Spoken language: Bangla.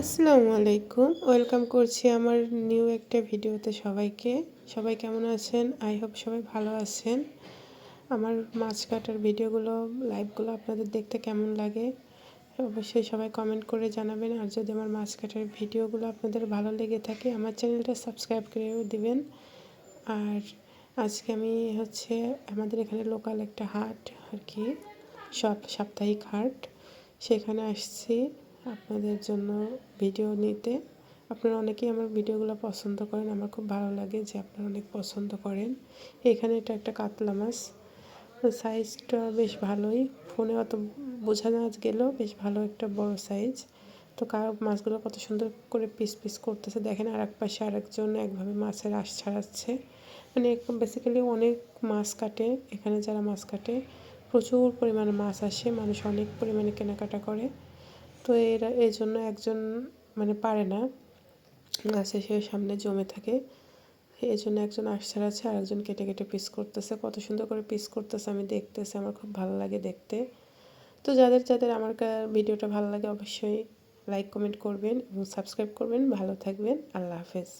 আসসালামু আলাইকুম। ওয়েলকাম করছি আমার নিউ একটা ভিডিওতে সবাইকে। সবাই কেমন আছেন? আই হোপ সবাই ভালো আছেন। আমার মাছ কাটার ভিডিওগুলো, লাইভগুলো আপনাদের দেখতে কেমন লাগে? অবশ্যই সবাই কমেন্ট করে জানাবেন। আর যদি আমার মাছ কাটার ভিডিওগুলো আপনাদের ভালো লেগে থাকে, আমার চ্যানেলটা সাবস্ক্রাইব করেও দিবেন। আর আজকে আমি হচ্ছে, আমাদের এখানে লোকাল একটা হাট আর কি সব সাপ্তাহিক হাট। সেখানে আসছি। আপনাদের জন্য ভিডিও নিতে। আপনারা অনেকেই আমার ভিডিওগুলো পছন্দ করেন, আমার খুব ভালো লাগে যে আপনারা অনেক পছন্দ করেন। এখানে এটা একটা কাতলা মাছ। সাইজটা বেশ ভালোই। ফোনে অত বোঝা না গেলেও বেশ ভালো একটা বড় সাইজ। তো কার মাছগুলো কত সুন্দর করে পিস পিস করতেছে। দেখেন আর এক পাশে আরেকজন একভাবে মাছের আশ ছাড়াচ্ছে। মানে বেসিক্যালি অনেক মাছ কাটে। এখানে যারা মাছ কাটে, প্রচুর পরিমাণে মাছ আসে। মানুষ অনেক পরিমাণে কেনাকাটা করে। তো এরা এই জন্য একজন মানে পারে না। গাছে সে সামনে জমে থাকে। এই জন্য একজন আশার আছে আর একজন কেটে কেটে পিস করতেছে। কত সুন্দর করে পিস করতেছে, আমি দেখতেছি, আমার খুব ভালো লাগে দেখতে। তো যাদের যাদের আমার ভিডিওটা ভালো লাগে অবশ্যই লাইক কমেন্ট করবেন এবং সাবস্ক্রাইব করবেন। ভালো থাকবেন। আল্লাহ হাফেজ।